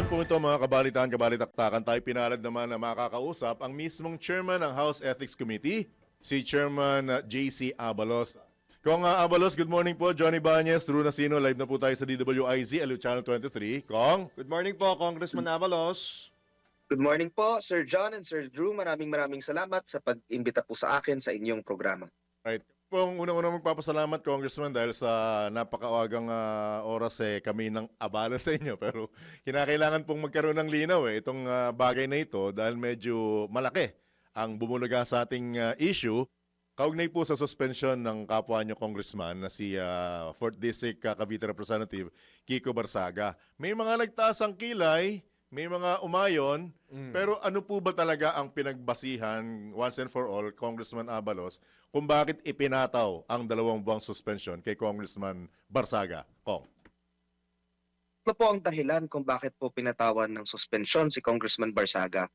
hapon po ito mga kabalitaan, kabalitaktakan. Tayo pinalad naman na makakausap ang mismong chairman ng House Ethics Committee, si Chairman uh, JC Abalos. Kong uh, Abalos, good morning po. Johnny Banyes, Drew Nasino, live na po tayo sa DWIZ, LU Channel 23. Kong, Good morning po, Congressman Avalos. Good morning po, Sir John and Sir Drew. Maraming maraming salamat sa pag-imbita po sa akin sa inyong programa. right. Pong unang-unang magpapasalamat, Congressman, dahil sa napakaagang uh, oras eh, kami ng abala sa inyo. Pero kinakailangan pong magkaroon ng linaw eh, itong uh, bagay na ito dahil medyo malaki ang bumulaga sa ating uh, issue. Kaugnay po sa suspension ng kapwa nyo congressman na si uh, 4th District uh, Cavite Representative Kiko Barsaga. May mga nagtaas ang kilay, may mga umayon, pero ano po ba talaga ang pinagbasihan once and for all, Congressman Abalos, kung bakit ipinataw ang dalawang buwang suspension kay Congressman Barsaga? Kong. Ito po ang dahilan kung bakit po pinatawan ng suspensyon si Congressman Barsaga.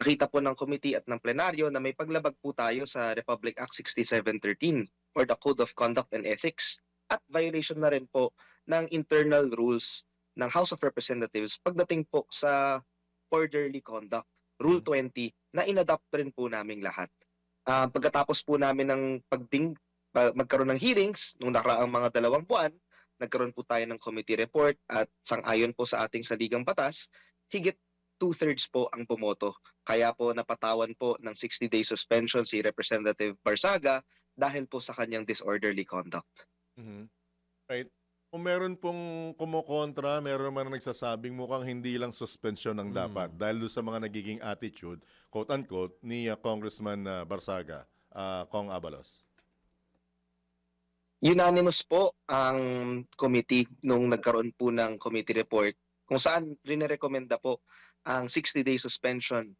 Nakita po ng committee at ng plenaryo na may paglabag po tayo sa Republic Act 6713 or the Code of Conduct and Ethics at violation na rin po ng internal rules ng House of Representatives pagdating po sa orderly conduct, Rule 20, na inadopt rin po naming lahat. Ah, pagkatapos po namin ng pagding, pa- magkaroon ng hearings nung nakaraang mga dalawang buwan, nagkaroon po tayo ng committee report at sang-ayon po sa ating saligang batas, higit two-thirds po ang bumoto. Kaya po napatawan po ng 60-day suspension si Representative Barsaga dahil po sa kanyang disorderly conduct. Mhm. Right. Kung meron pong kumukontra, meron naman na nagsasabing mukhang hindi lang suspension ang Mm. dapat dahil doon sa mga nagiging attitude, quote-unquote, ni uh, Congressman uh, Barsaga, uh, Kong Abalos. Unanimous po ang committee nung nagkaroon po ng committee report kung saan rinirekomenda po ang 60-day suspension.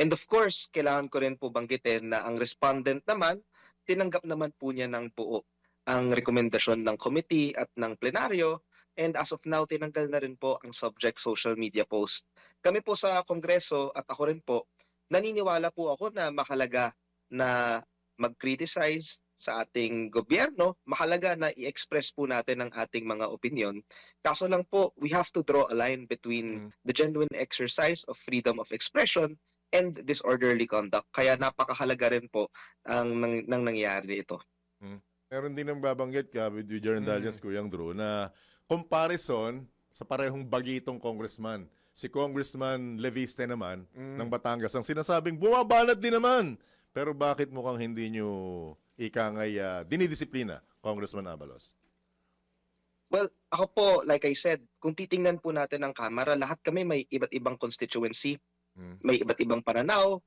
And of course, kailangan ko rin po banggitin na ang respondent naman, tinanggap naman po niya ng buo ang rekomendasyon ng committee at ng plenaryo and as of now, tinanggal na rin po ang subject social media post. Kami po sa Kongreso at ako rin po, naniniwala po ako na makalaga na mag-criticize sa ating gobyerno, mahalaga na i-express po natin ang ating mga opinion. Kaso lang po, we have to draw a line between Mm. the genuine exercise of freedom of expression and disorderly conduct. Kaya napakahalaga rin po ang nang, nang nangyari ito. Meron din ang babanggit ka with your Mm. indulgence, Kuyang Drew, na comparison sa parehong bagitong congressman. Si Congressman Leviste naman Mm. ng Batangas ang sinasabing bumabanat din naman. Pero bakit mukhang hindi nyo ikangay uh, dinidisiplina, Congressman Abalos? Well, ako po, like I said, kung titingnan po natin ang kamera, lahat kami may iba't ibang constituency, Mm. may iba't ibang pananaw,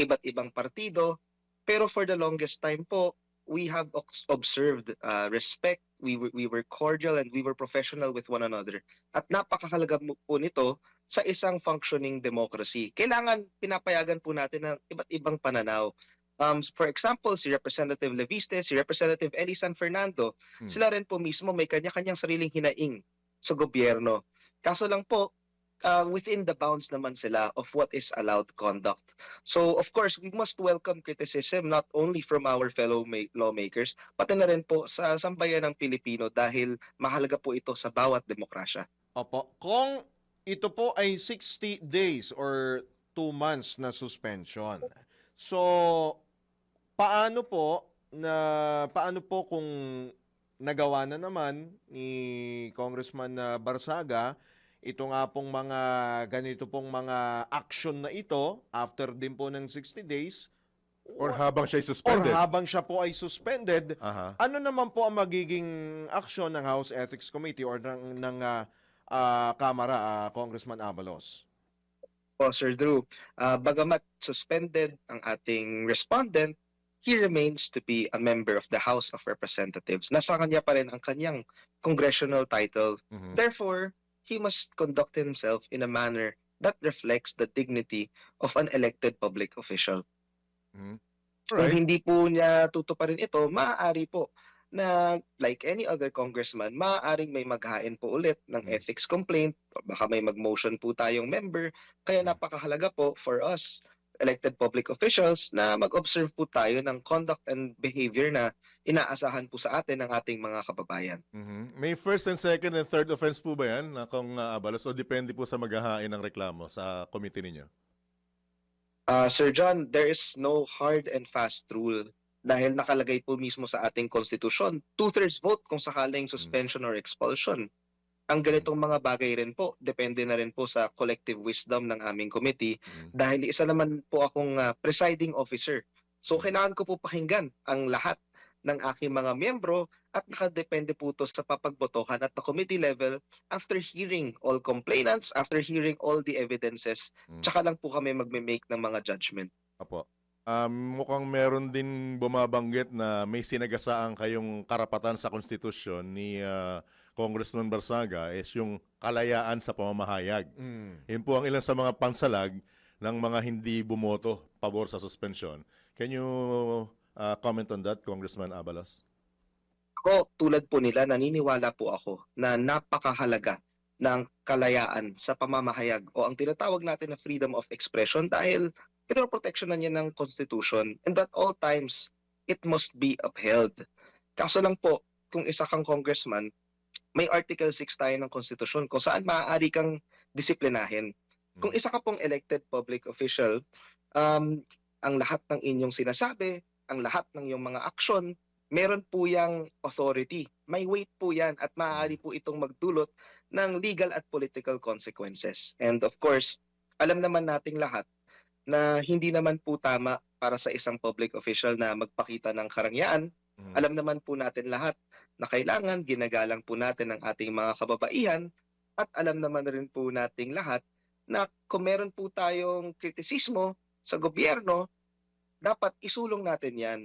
iba't ibang partido. Pero for the longest time po, we have observed uh, respect, we were, we were cordial and we were professional with one another. At napakahalaga po nito sa isang functioning democracy. Kailangan pinapayagan po natin ng iba't ibang pananaw. Um, for example, si Representative Leviste, si Representative Eli San Fernando, Hmm. sila rin po mismo may kanya-kanyang sariling hinaing sa gobyerno. Kaso lang po, uh, within the bounds naman sila of what is allowed conduct. So of course, we must welcome criticism not only from our fellow ma- lawmakers, pati na rin po sa sambayan ng Pilipino dahil mahalaga po ito sa bawat demokrasya. Opo. Kung ito po ay 60 days or 2 months na suspension. So, paano po na paano po kung nagawa na naman ni Congressman na Barsaga ito nga pong mga ganito pong mga action na ito after din po ng 60 days Or habang siya'y or suspended? habang siya po ay suspended Aha. ano naman po ang magiging aksyon ng House Ethics Committee or ng, ng ah, ah, Kamara, ah, Congressman Abalos? Po, Sir Drew, uh, bagamat suspended ang ating respondent, he remains to be a member of the House of Representatives. Nasa kanya pa rin ang kanyang congressional title Mhm. Therefore, he must conduct himself in a manner that reflects the dignity of an elected public official. Mhm. Kung Alright. hindi po niya tutuparin ito, maaari po na like any other congressman, maaaring may maghain po ulit ng Mm. ethics complaint, baka may mag-motion po tayong member. Kaya Mm. napakahalaga po for us elected public officials na mag-observe po tayo ng conduct and behavior na inaasahan po sa atin ng ating mga kababayan. Mhm. May first and second and third offense po ba yan, na kung uh, abalos, o depende po sa maghahain ng reklamo sa committee ninyo? Ah, Sir John, there is no hard and fast rule dahil nakalagay po mismo sa ating konstitusyon, two-thirds vote kung sakaling suspension or expulsion. Ang ganitong mga bagay rin po, depende na rin po sa collective wisdom ng aming committee Mhm. dahil isa naman po akong ah, presiding officer. So kailangan ko po pakinggan ang lahat ng aking mga miyembro at nakadepende po ito sa papagbotohan at the committee level after hearing all complainants, after hearing all the evidences, Mm. tsaka lang po kami magme-make ng mga judgment. Apo. Um, mukhang meron din bumabanggit na may sinagasaan kayong karapatan sa konstitusyon ni ah, Congressman Barsaga is yung kalayaan sa pamamahayag. Mm. Yun po ang ilan sa mga pansalag ng mga hindi bumoto pabor sa suspension. Can you uh, comment on that, Congressman Abalos? Ako, tulad po nila, naniniwala po ako na napakahalaga ng kalayaan sa pamamahayag o ang tinatawag natin na freedom of expression dahil pinoprotection na niya ng Constitution and at all times, it must be upheld. Kaso lang po, kung isa kang congressman, may Article 6 tayo ng Constitution kung saan maaari kang disiplinahin. Kung isa ka pong elected public official, um, ang lahat ng inyong sinasabi, ang lahat ng iyong mga aksyon, meron po yang authority. May weight po yan at maaari po itong magdulot ng legal at political consequences. And of course, alam naman nating lahat na hindi naman po tama para sa isang public official na magpakita ng karangyaan. Mhm. Alam naman po natin lahat na kailangan ginagalang po natin ang ating mga kababaihan at alam naman rin po nating lahat na kung meron po tayong kritisismo sa gobyerno, dapat isulong natin yan.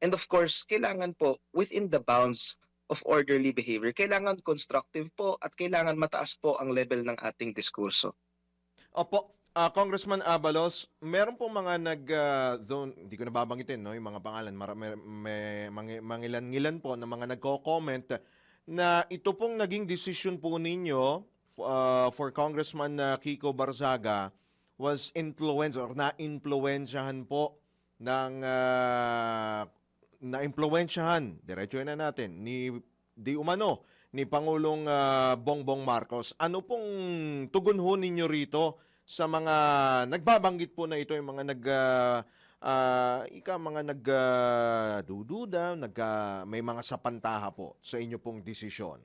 And of course, kailangan po within the bounds of orderly behavior. Kailangan constructive po at kailangan mataas po ang level ng ating diskurso. Opo, ah, Congressman Abalos, meron pong mga nag, ah, though, hindi ko nababanggitin, no, yung mga pangalan, mara, may, may, mangi- mangilan-ngilan po na mga nagko-comment na ito pong naging decision po ninyo ah, for Congressman ah, Kiko Barzaga was influenced or na-influensyahan po ng ah, na-influensyahan, diretso na natin, ni di umano ni Pangulong ah, Bongbong Marcos. Ano pong tugon ho ninyo rito sa mga nagbabanggit po na ito yung mga nag ah, ah, ika mga nag ah, dududa, nag ah, may mga sapantaha po sa inyo pong desisyon.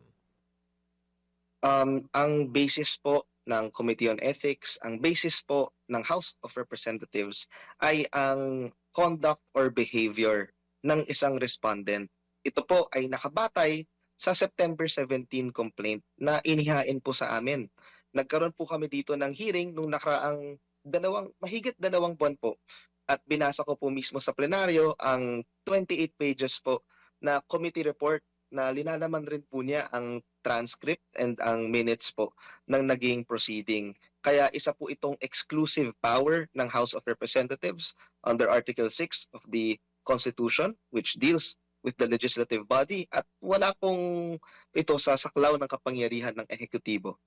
Um, ang basis po ng Committee on Ethics, ang basis po ng House of Representatives ay ang conduct or behavior ng isang respondent. Ito po ay nakabatay sa September 17 complaint na inihain po sa amin. Nagkaroon po kami dito ng hearing nung nakaraang dalawang, mahigit dalawang buwan po. At binasa ko po mismo sa plenaryo ang 28 pages po na committee report na linalaman rin po niya ang transcript and ang minutes po ng naging proceeding. Kaya isa po itong exclusive power ng House of Representatives under Article 6 of the Constitution which deals with the legislative body at wala pong ito sa saklaw ng kapangyarihan ng ehekutibo.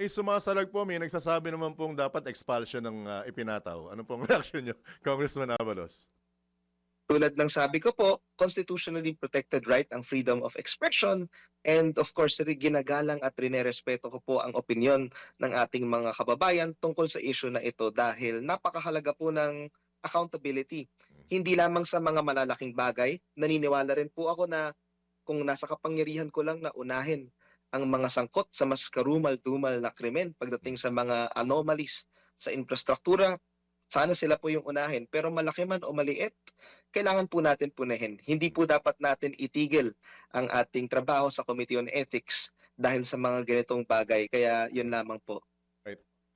Eh, sumasalag po, may nagsasabi naman pong dapat expulsion ng uh, ipinataw. Ano pong reaction nyo, Congressman Abalos? Tulad ng sabi ko po, constitutionally protected right ang freedom of expression and of course ginagalang at rinerespeto ko po ang opinion ng ating mga kababayan tungkol sa issue na ito dahil napakahalaga po ng accountability. Hindi lamang sa mga malalaking bagay, naniniwala rin po ako na kung nasa kapangyarihan ko lang na unahin ang mga sangkot sa mas karumal-dumal na krimen pagdating sa mga anomalies sa infrastruktura, sana sila po yung unahin. Pero malaki man o maliit, kailangan po natin punahin. Hindi po dapat natin itigil ang ating trabaho sa Committee on Ethics dahil sa mga ganitong bagay. Kaya yun lamang po.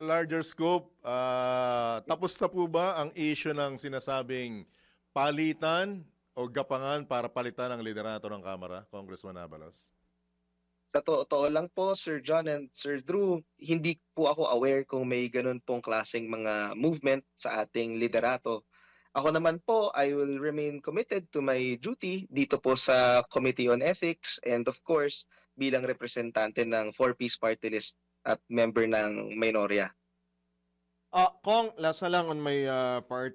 Larger scope, ah, tapos na po ba ang issue ng sinasabing palitan o gapangan para palitan ang liderato ng Kamara, Congressman Abalos? Totoo lang po, Sir John and Sir Drew, hindi po ako aware kung may ganun pong klaseng mga movement sa ating liderato. Ako naman po, I will remain committed to my duty dito po sa Committee on Ethics and of course, bilang representante ng four-piece party list at member ng Minoria. Ah, Kong, last na lang on my ah, part.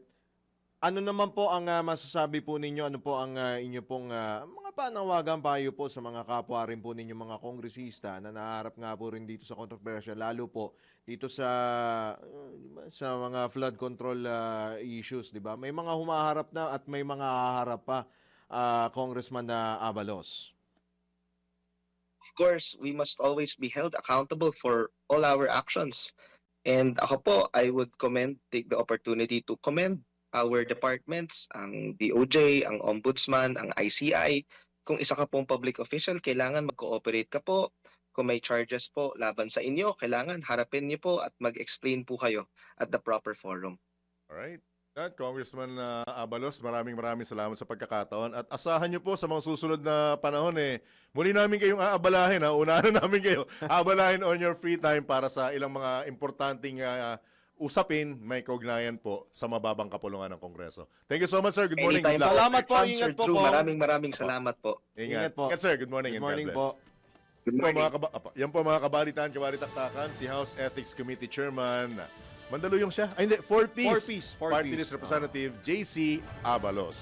Ano naman po ang ah, masasabi po ninyo? Ano po ang ah, inyo pong ah, mga panawagan payo po sa mga kapwa rin po ninyo mga kongresista na naharap nga po rin dito sa kontrobersya lalo po dito sa sa mga flood control ah, issues, di ba? May mga humaharap na at may mga haharap pa ah, Congressman na Abalos. Of course, we must always be held accountable for all our actions. And ako po, I would commend, take the opportunity to commend our departments, ang DOJ, ang Ombudsman, ang ICI. Kung isa ka pong public official, kailangan mag-cooperate ka po. Kung may charges po laban sa inyo, kailangan harapin niyo po at mag-explain po kayo at the proper forum. Alright. At Congressman uh, Abalos, maraming maraming salamat sa pagkakataon. At asahan niyo po sa mga susunod na panahon eh, muli namin kayong aabalahin ha. Unahan na namin kayo. Aabalahin on your free time para sa ilang mga importanteng uh, usapin may kaugnayan po sa mababang kapulungan ng Kongreso. Thank you so much, sir. Good morning. Anytime Good luck. Salamat po, ingat po, Drew. Kong. Maraming maraming salamat po. Ingat. Ingat po. Ingat, sir. Good morning, Good and morning God po. bless. Good Po, morning. mga kaba- apa, yan po mga kabalitan, kabalitaktakan, si House Ethics Committee Chairman, Mandaluyong siya. Ay hindi, 4 piece. Four piece, four Party piece. List Representative JC Abalos.